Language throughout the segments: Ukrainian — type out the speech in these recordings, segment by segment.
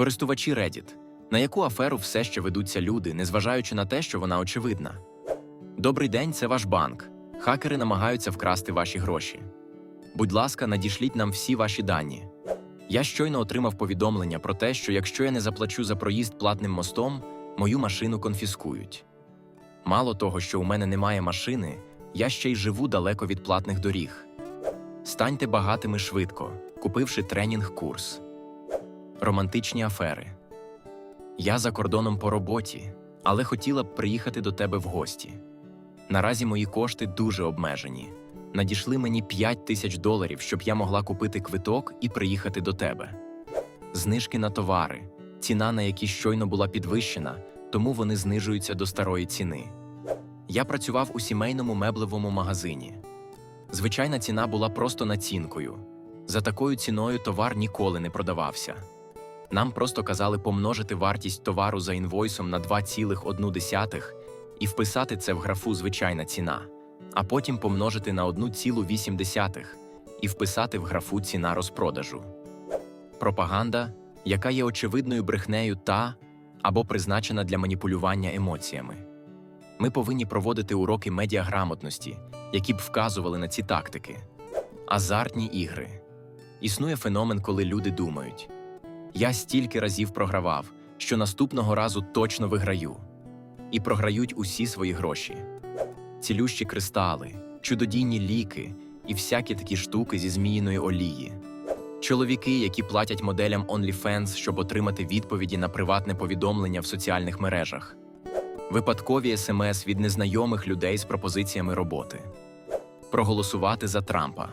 Користувачі Reddit. На яку аферу все ще ведуться люди, незважаючи на те, що вона очевидна? Добрий день, це ваш банк. Хакери намагаються вкрасти ваші гроші. Будь ласка, надішліть нам всі ваші дані. Я щойно отримав повідомлення про те, що якщо я не заплачу за проїзд платним мостом, мою машину конфіскують. Мало того, що у мене немає машини, я ще й живу далеко від платних доріг. Станьте багатими швидко, купивши тренінг-курс. Романтичні афери. Я за кордоном по роботі, але хотіла б приїхати до тебе в гості. Наразі мої кошти дуже обмежені. Надійшли мені 5 тисяч доларів, щоб я могла купити квиток і приїхати до тебе. Знижки на товари, ціна на які щойно була підвищена, тому вони знижуються до старої ціни. Я працював у сімейному меблевому магазині. Звичайна ціна була просто націнкою. За такою ціною товар ніколи не продавався. Нам просто казали помножити вартість товару за інвойсом на 2,1 і вписати це в графу звичайна ціна, а потім помножити на 1,8 і вписати в графу ціна розпродажу. Пропаганда, яка є очевидною брехнею та або призначена для маніпулювання емоціями. Ми повинні проводити уроки медіаграмотності, які б вказували на ці тактики. Азартні ігри. Існує феномен, коли люди думають. Я стільки разів програвав, що наступного разу точно виграю. І програють усі свої гроші. Цілющі кристали, чудодійні ліки і всякі такі штуки зі зміїної олії. Чоловіки, які платять моделям OnlyFans, щоб отримати відповіді на приватне повідомлення в соціальних мережах. Випадкові смс від незнайомих людей з пропозиціями роботи. Проголосувати за Трампа.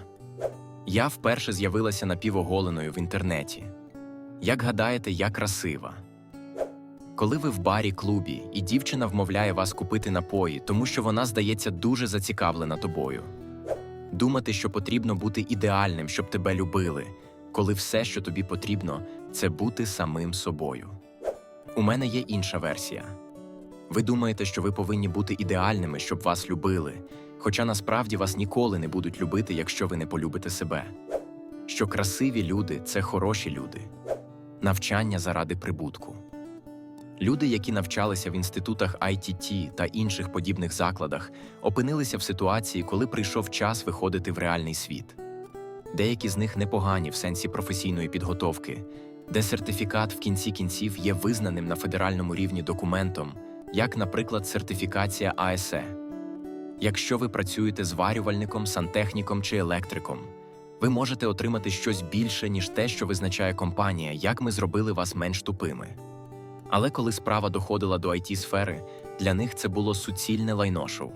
Я вперше з'явилася напівоголеною в інтернеті. Як гадаєте, я красива? Коли ви в барі клубі і дівчина вмовляє вас купити напої, тому що вона здається дуже зацікавлена тобою. Думати, що потрібно бути ідеальним, щоб тебе любили, коли все, що тобі потрібно, це бути самим собою. У мене є інша версія. Ви думаєте, що ви повинні бути ідеальними, щоб вас любили, хоча насправді вас ніколи не будуть любити, якщо ви не полюбите себе. Що красиві люди це хороші люди, навчання заради прибутку. Люди, які навчалися в інститутах ITT та інших подібних закладах, опинилися в ситуації, коли прийшов час виходити в реальний світ. Деякі з них непогані в сенсі професійної підготовки, де сертифікат в кінці кінців є визнаним на федеральному рівні документом, як, наприклад, сертифікація АСЕ. Якщо ви працюєте зварювальником, сантехніком чи електриком, ви можете отримати щось більше, ніж те, що визначає компанія, як ми зробили вас менш тупими. Але коли справа доходила до it сфери для них це було суцільне лайношоу.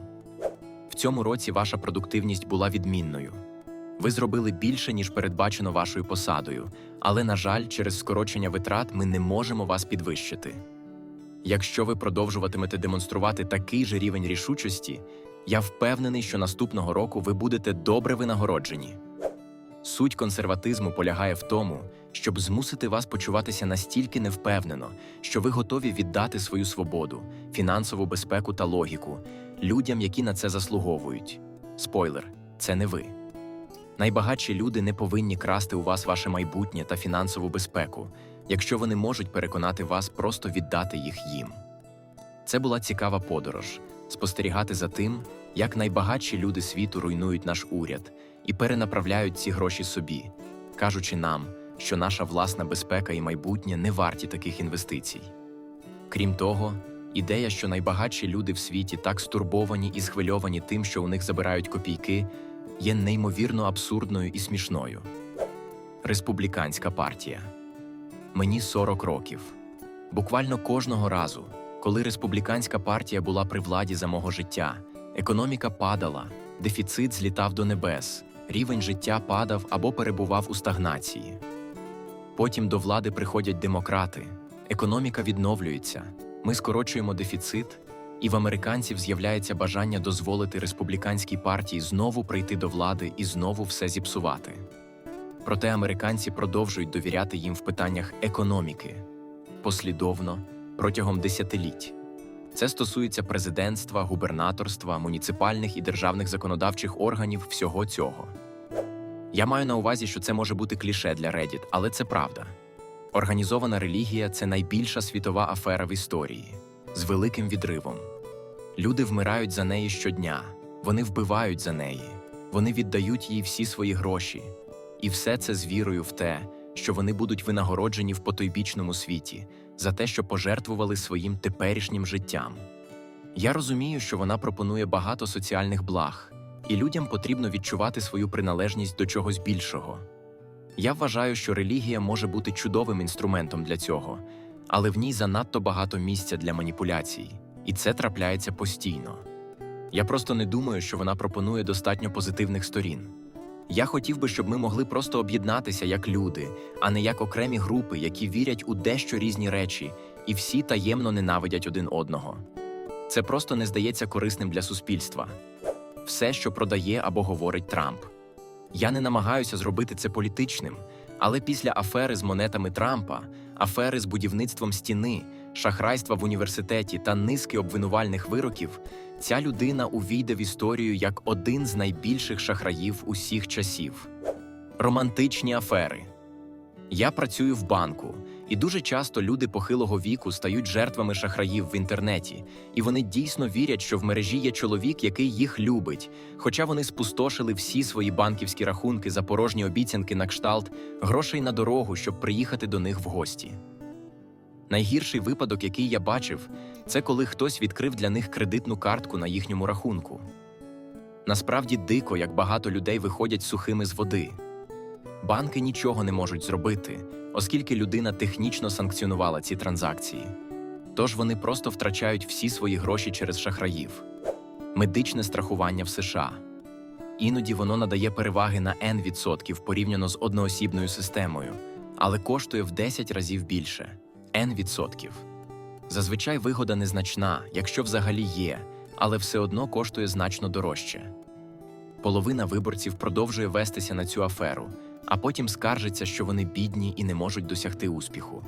В цьому році ваша продуктивність була відмінною. Ви зробили більше, ніж передбачено вашою посадою, але, на жаль, через скорочення витрат ми не можемо вас підвищити. Якщо ви продовжуватимете демонструвати такий же рівень рішучості, я впевнений, що наступного року ви будете добре винагороджені. Суть консерватизму полягає в тому, щоб змусити вас почуватися настільки невпевнено, що ви готові віддати свою свободу, фінансову безпеку та логіку людям, які на це заслуговують. Спойлер, це не ви. Найбагатші люди не повинні красти у вас ваше майбутнє та фінансову безпеку, якщо вони можуть переконати вас просто віддати їх їм. Це була цікава подорож спостерігати за тим, як найбагатші люди світу руйнують наш уряд і перенаправляють ці гроші собі, кажучи нам, що наша власна безпека і майбутнє не варті таких інвестицій. Крім того, ідея, що найбагатші люди в світі так стурбовані і схвильовані тим, що у них забирають копійки, є неймовірно абсурдною і смішною. Республіканська партія. Мені 40 років. Буквально кожного разу, коли республіканська партія була при владі за мого життя, економіка падала, дефіцит злітав до небес, рівень життя падав або перебував у стагнації. Потім до влади приходять демократи, економіка відновлюється, ми скорочуємо дефіцит, і в американців з'являється бажання дозволити республіканській партії знову прийти до влади і знову все зіпсувати. Проте американці продовжують довіряти їм в питаннях економіки послідовно протягом десятиліть. Це стосується президентства, губернаторства, муніципальних і державних законодавчих органів всього цього. Я маю на увазі, що це може бути кліше для Reddit, але це правда. Організована релігія це найбільша світова афера в історії з великим відривом. Люди вмирають за неї щодня, вони вбивають за неї, вони віддають їй всі свої гроші. І все це з вірою в те, що вони будуть винагороджені в потойбічному світі за те, що пожертвували своїм теперішнім життям. Я розумію, що вона пропонує багато соціальних благ, і людям потрібно відчувати свою приналежність до чогось більшого. Я вважаю, що релігія може бути чудовим інструментом для цього, але в ній занадто багато місця для маніпуляцій, і це трапляється постійно. Я просто не думаю, що вона пропонує достатньо позитивних сторін. Я хотів би, щоб ми могли просто об'єднатися як люди, а не як окремі групи, які вірять у дещо різні речі, і всі таємно ненавидять один одного. Це просто не здається корисним для суспільства. Все, що продає або говорить Трамп. Я не намагаюся зробити це політичним, але після афери з монетами Трампа, афери з будівництвом стіни, шахрайства в університеті та низки обвинувальних вироків, ця людина увійде в історію як один з найбільших шахраїв усіх часів. Романтичні афери. Я працюю в банку, і дуже часто люди похилого віку стають жертвами шахраїв в інтернеті, і вони дійсно вірять, що в мережі є чоловік, який їх любить, хоча вони спустошили всі свої банківські рахунки за порожні обіцянки на кшталт грошей на дорогу, щоб приїхати до них в гості. Найгірший випадок, який я бачив, це коли хтось відкрив для них кредитну картку на їхньому рахунку. Насправді дико, як багато людей виходять сухими з води. Банки нічого не можуть зробити, оскільки людина технічно санкціонувала ці транзакції. Тож вони просто втрачають всі свої гроші через шахраїв. Медичне страхування в США. Іноді воно надає переваги на N відсотків порівняно з одноосібною системою, але коштує в 10 разів більше N відсотків. Зазвичай вигода незначна, якщо взагалі є, але все одно коштує значно дорожче. Половина виборців продовжує вестися на цю аферу, а потім скаржиться, що вони бідні і не можуть досягти успіху.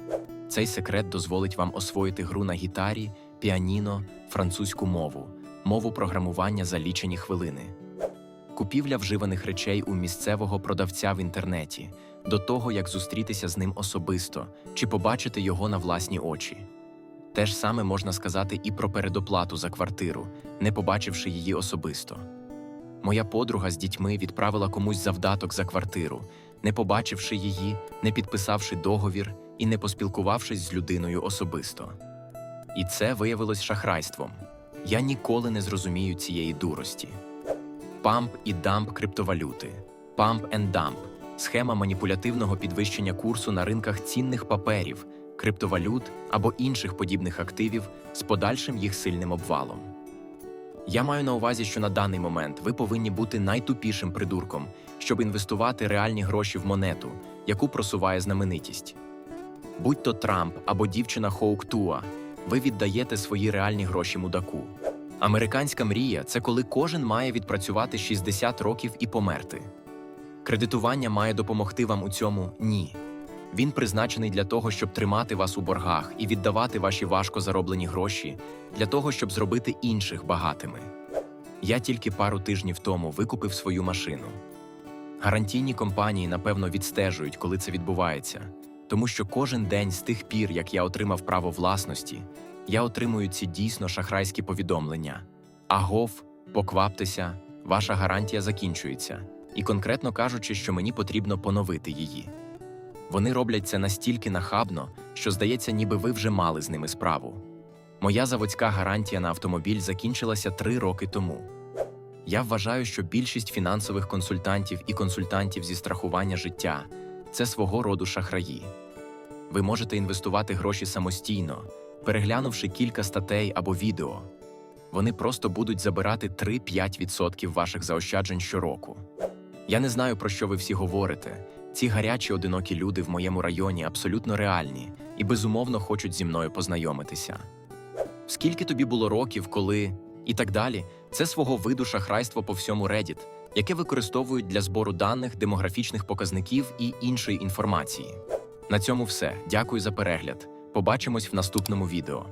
Цей секрет дозволить вам освоїти гру на гітарі, піаніно, французьку мову, мову програмування за лічені хвилини. Купівля вживаних речей у місцевого продавця в інтернеті до того, як зустрітися з ним особисто чи побачити його на власні очі. Те ж саме можна сказати і про передоплату за квартиру, не побачивши її особисто. Моя подруга з дітьми відправила комусь завдаток за квартиру, не побачивши її, не підписавши договір і не поспілкувавшись з людиною особисто. І це виявилось шахрайством. Я ніколи не зрозумію цієї дурості. Памп і дамп криптовалюти. Pump and Dump – схема маніпулятивного підвищення курсу на ринках цінних паперів, криптовалют або інших подібних активів з подальшим їх сильним обвалом. Я маю на увазі, що на даний момент ви повинні бути найтупішим придурком, щоб інвестувати реальні гроші в монету, яку просуває знаменитість. Будь то Трамп або дівчина Хоук Туа, ви віддаєте свої реальні гроші мудаку. Американська мрія це коли кожен має відпрацювати 60 років і померти. Кредитування має допомогти вам у цьому ні. Він призначений для того, щоб тримати вас у боргах і віддавати ваші важко зароблені гроші для того, щоб зробити інших багатими. Я тільки пару тижнів тому викупив свою машину. Гарантійні компанії, напевно, відстежують, коли це відбувається, тому що кожен день з тих пір, як я отримав право власності, я отримую ці дійсно шахрайські повідомлення. Агов, покваптеся, ваша гарантія закінчується, і конкретно кажучи, що мені потрібно поновити її. Вони роблять це настільки нахабно, що здається, ніби ви вже мали з ними справу. Моя заводська гарантія на автомобіль закінчилася три роки тому. Я вважаю, що більшість фінансових консультантів і консультантів зі страхування життя це свого роду шахраї. Ви можете інвестувати гроші самостійно, переглянувши кілька статей або відео. Вони просто будуть забирати 3-5% ваших заощаджень щороку. Я не знаю, про що ви всі говорите. Ці гарячі одинокі люди в моєму районі абсолютно реальні і безумовно хочуть зі мною познайомитися. Скільки тобі було років, коли і так далі, це свого виду шахрайство по всьому Reddit, яке використовують для збору даних, демографічних показників і іншої інформації. На цьому все. Дякую за перегляд. Побачимось в наступному відео.